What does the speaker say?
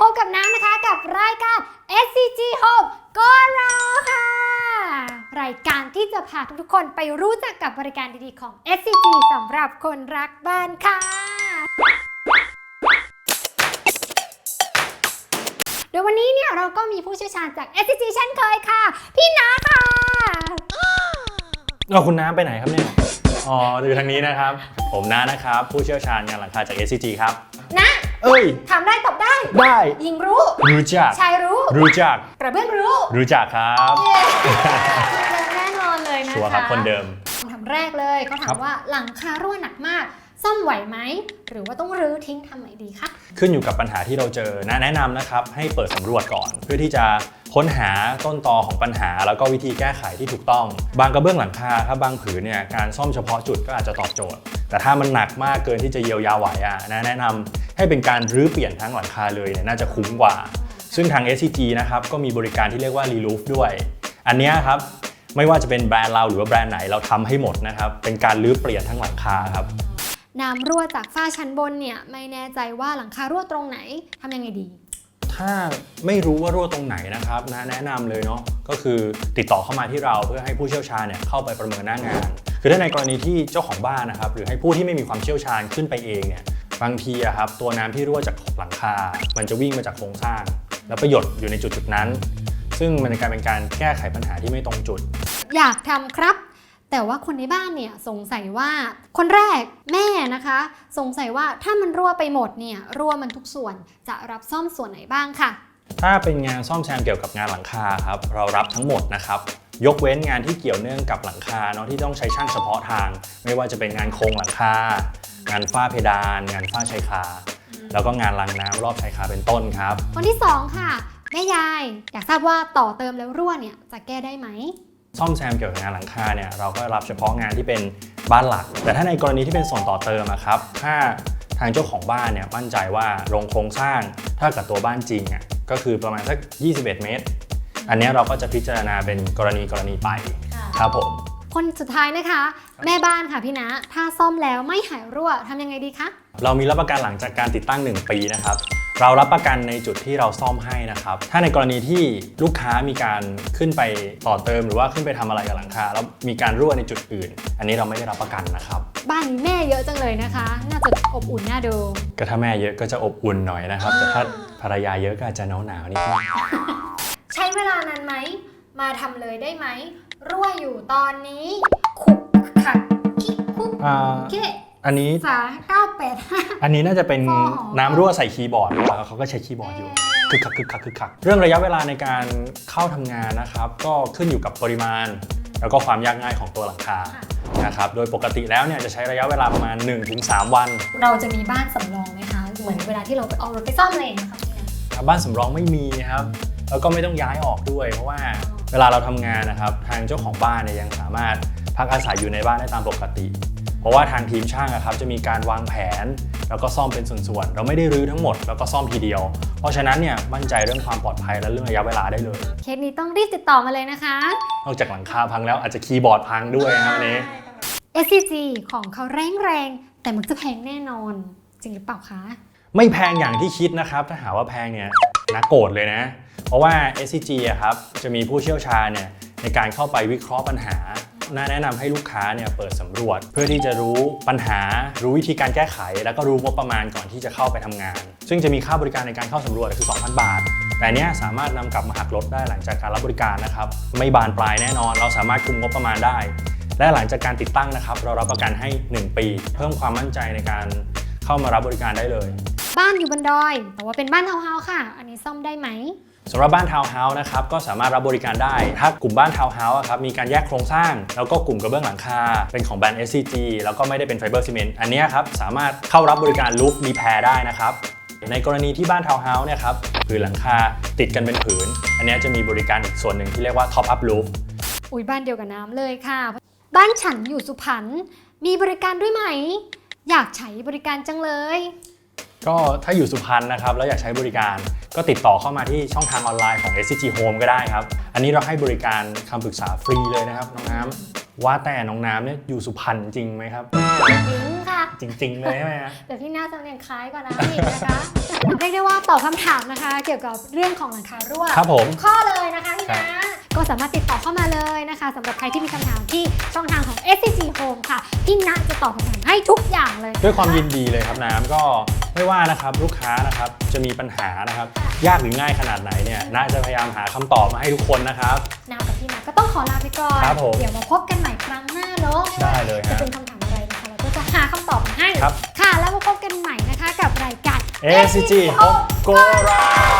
พบกับน้ำนะคะกับรายการ SCG Home ก็รอค่ะ รายการที่จะพาทุกๆคนไปรู้จักกับบริการดีๆของ SCG สำหรับคนรักบ้านค่ะ โดยวันนี้เนี่ยเราก็มีผู้เชี่ยวชาญจาก SCG เช่นเคยค่ะ พี่น้าค่ะเราคุณน้ำไปไหนครับเนี่ย อ๋อ อยู่ทางนี้นะครับ ผมน้านะครับ ผู้เชี่ยวชาญงานหลังคาจาก SCG ครับ นะ เอ้ย ถามได้ตอบได้ ได้หญิงรู้ รู้จัก ชายรู้ รู้จัก กระเบื้องรู้ รู้จักครับแน่นอนเลยนะคะชัวร์ครับคนเดิมคำถามแรกเลยเขาถาครัมบว่าหลังคารั่วหนักมากซ่อมไหวไหม หรือว่าต้องรื้อทิ้งทำไหนดีคะขึ้นอยู่กับปัญหาที่เราเจอนะแนะนำนะครับ ให้เปิดสำรวจก่อน เพื่อที่จะค้นหาต้นตอของปัญหา แล้วก็วิธีแก้ไขที่ถูกต้อง บางกระเบื้องหลังคาครับบางผืนเนี่ยการซ่อมเฉพาะจุดก็อาจจะตอบโจทย์ แต่ถ้ามันหนักมากเกินที่จะเยียวยาไหวอะนะแนะนำ ให้เป็นการรื้อเปลี่ยนทั้งหลังคาเลยเนี่ยน่าจะคุ้มกว่า ซึ่งทาง SCG นะครับก็มีบริการที่เรียกว่า Re-Roof ด้วย อันเนี้ยครับไม่ว่าจะเป็นแบรนด์เราหรือว่าแบรนด์ไหนเราทำให้หมดนะครับเป็นการรื้อเปลี่ยนทั้งหลังคาครับน้ำรั่วจากฝ้าชั้นบนเนี่ยไม่แน่ใจว่าหลังคารั่วตรงไหนทำยังไงดี ถ้าไม่รู้ว่ารั่วตรงไหนนะครับนะแนะนำเลยเนาะก็คือติดต่อเข้ามาที่เราเพื่อให้ผู้เชี่ยวชาญเนี่ยเข้าไปประเมินหน้างาน คือถ้าในกรณีที่เจ้าของบ้านนะครับหรือให้ผู้ที่ไม่มีความเชี่ยวชาญขึ้นไปเองเนี่ย บางทีอะครับตัวน้ำที่รั่วจากหลังคา มันจะวิ่งมาจากโครงสร้าง แล้วไปหยดอยู่ในจุดจุดๆนั้น ซึ่งมันจะกลายเป็นการแก้ไขปัญหาที่ไม่ตรงจุด อยากทำครับ แต่ว่าคนในบ้านเนี่ยสงสัยว่าคนแรกแม่นะคะ สงสัยว่าถ้ามันรั่วไปหมดเนี่ยรั่วมันทุกส่วนจะรับซ่อมส่วนไหนบ้างค่ะ ถ้าเป็นงานซ่อมแซมเกี่ยวกับงานหลังคาครับเรารับทั้งหมดนะครับยกเว้นงานที่เกี่ยวเนื่องกับหลังคาเนาะที่ต้องใช้ช่างเฉพาะทาง ไม่ว่าจะเป็นงานโครงหลังคา งานฝ้าเพดาน งานฝ้าชายคา แล้วก็งานรางน้ำรอบชายคาเป็นต้นครับ คนที่สองค่ะ แม่ยาย อยากทราบว่าต่อเติมแล้วรั่วเนี่ยจะแก้ได้ไหม ซ่อมแซมเกี่ยวกับงานหลังคาเนี่ยเราก็รับเฉพาะงานที่เป็นบ้านหลัก แต่ถ้าในกรณีที่เป็นส่วนต่อเติมอะครับถ้าทางเจ้าของบ้านเนี่ยมั่นใจว่าโรงโครงสร้างถ้ากับตัวบ้านจริงอะก็คือประมาณสัก 21 เมตร อันเนี้ยเราก็จะพิจารณาเป็นกรณีกรณีไปครับผม คนสุดท้ายนะคะ แม่บ้านค่ะพี่นะ ถ้าซ่อมแล้วไม่หายรั่วทำยังไงดีคะ เรามีรับประกันหลังจากการติดตั้ง 1 ปีนะครับ เรารับประกันในจุดที่เราซ่อมให้นะครับ ถ้าในกรณีที่ลูกค้ามีการขึ้นไปต่อเติมหรือว่าขึ้นไปทำอะไรกับหลังคาแล้วมีการรั่วในจุดอื่น อันนี้เราไม่ได้รับประกันนะครับ บ้านนี้แม่เยอะจังเลยนะคะ น่าจะอบอุ่นน่าดูก็ถ้าแม่เยอะก็จะอบอุ่นหน่อยนะครับ แต่ถ้าภรรยาเยอะก็อาจจะหนาวหนาวๆนิดนึง ใช้เวลานานไหม มาทำเลยได้ไหม รั่วอยู่ตอนนี้ขุกขัดคิกคุกอ่าเกะอันนี้ สาเก้าแปดห้า อันนี้น่าจะเป็นอ๋อน้ำรั่วใส่คีย์บอร์ดหรือเปล่าเขาก็ใช้คีย์บอร์ดอยู่คึกคักคึกคักคึกคักเรื่องระยะเวลาในการเข้าทำงานนะครับ ก็ขึ้นอยู่กับปริมาณ แล้วก็ความยากง่ายของตัวหลังคานะครับโดยปกติแล้วเนี่ยจะใช้ระยะเวลาประมาณ 1-3 วัน เราจะมีบ้านสำรองไหมคะ เหมือนเวลาที่เราไปเอารถไปซ่อมอะไรอย่างเงี้ยค่ะพี่นะครับบ้านสำรองไม่มีครับ แล้วก็ไม่ต้องย้ายออกด้วย เพราะว่า เวลาเราทำงานนะครับทางเจ้าของบ้านเนี่ยยังสามารถพักอาศัยอยู่ในบ้านได้ตามปกติ เพราะว่าทางทีมช่างอะครับจะมีการวางแผน แล้วก็ซ่อมเป็นส่วนๆเราไม่ได้รื้อทั้งหมดแล้วก็ซ่อมทีเดียว เพราะฉะนั้นเนี่ยมั่นใจเรื่องความปลอดภัยและเรื่องระยะเวลาได้เลย เคสนี้ต้องรีบติดต่อมาเลยนะคะ นอกจากหลังคาพังแล้วอาจจะคีย์บอร์ดพังด้วยนะครับอันนี้ SCG ของเขาแรงแรงๆแต่มันจะแพงแน่นอน จริงหรือเปล่าคะ ไม่แพงอย่างที่คิดนะครับ ถ้าหาว่าแพงเนี่ยนักโกรธเลยนะ เพราะว่า SCG อะครับจะมีผู้เชี่ยวชาญเนี่ยในการเข้าไปวิเคราะห์ปัญหาน่าแนะนำให้ลูกค้าเนี่ยเปิดสำรวจ เพื่อที่จะรู้ปัญหา รู้วิธีการแก้ไข แล้วก็รู้งบประมาณก่อนที่จะเข้าไปทำงาน ซึ่งจะมีค่าบริการในการเข้าสำรวจคือ 2,000 บาท แต่เนี้ยสามารถนำกลับมาหักลดได้หลังจากการรับบริการนะครับ ไม่บานปลายแน่นอน เราสามารถคุมงบประมาณได้ และหลังจากการติดตั้งนะครับ เรารับประกันให้ 1 ปี เพิ่มความมั่นใจในการเข้ามารับบริการได้เลย บ้านอยู่บนดอยแต่ว่าเป็นบ้านทาเฮาค่ะ อันนี้ซ่อมได้ไหม สำหรับบ้านทาวน์เฮาส์นะครับก็สามารถรับบริการได้ ถ้ากลุ่มบ้านทาวน์เฮาส์อะครับมีการแยกโครงสร้าง แล้วก็กลุ่มกระเบื้องหลังคา เป็นของแบรนด์ SCG แล้วก็ไม่ได้เป็นไฟเบอร์ซีเมนต์อันนี้ครับสามารถเข้ารับบริการลูฟรีแพร์ได้นะครับในกรณีที่บ้านทาวน์เฮาส์เนี่ยครับผืนหลังคาติดกันเป็นผืน อันนี้จะมีบริการอีกส่วนหนึ่งที่เรียกว่า Top Up Roof อุ้ยบ้านเดียวกับน้ำเลยค่ะ บ้านฉันอยู่สุพรรณมีบริการด้วยไหม อยากใช้บริการจังเลย ก็ถ้าอยู่สุพรรณนะครับแล้วอยากใช้บริการ ก็ติดต่อเข้ามาที่ช่องทางออนไลน์ของ SCG Home ก็ได้ครับ อันนี้เราให้บริการคำปรึกษาฟรีเลยนะครับน้องน้ำว่าแต่น้องน้ำเนี่ยอยู่สุพรรณจริงไหมครับ จริงค่ะ จริง ๆ เลยใช่ไหมฮะ แต่พี่น่าจะเรียนคล้ายกว่านะพี่นะคะเรียกได้ว่าตอบคำถามนะคะ เกี่ยวกับเรื่องของหลังคารั่วครับผมข้อเลยนะคะพี่นะก็ก็สามารถติดต่อเข้ามาเลยนะคะสำหรับใครที่มีคำถามที่ช่องทางของ SCG Home ค่ะพี่ณจะตอบคำถามให้ทุกอย่างเลย ด้วยความยินดีเลยครับน้ำก็ ไม่ว่านะครับลูกค้านะครับจะมีปัญหานะครับ ยากหรือง่ายขนาดไหนเนี่ยน่าจะพยายามหาคำตอบมาให้ทุกคนนะครับ นาวกับพี่ณก็ต้องขอลาไปก่อน ครับผมเดี๋ยวมาพบกันใหม่ครั้งหน้าเนาะได้เลยจะฮะเป็นคำถามอะไรนะคะเราก็จะหาคำตอบมาให้ครับ ค่ะ แล้วมาพบกันใหม่นะคะกับรายการ SCG Home Go Round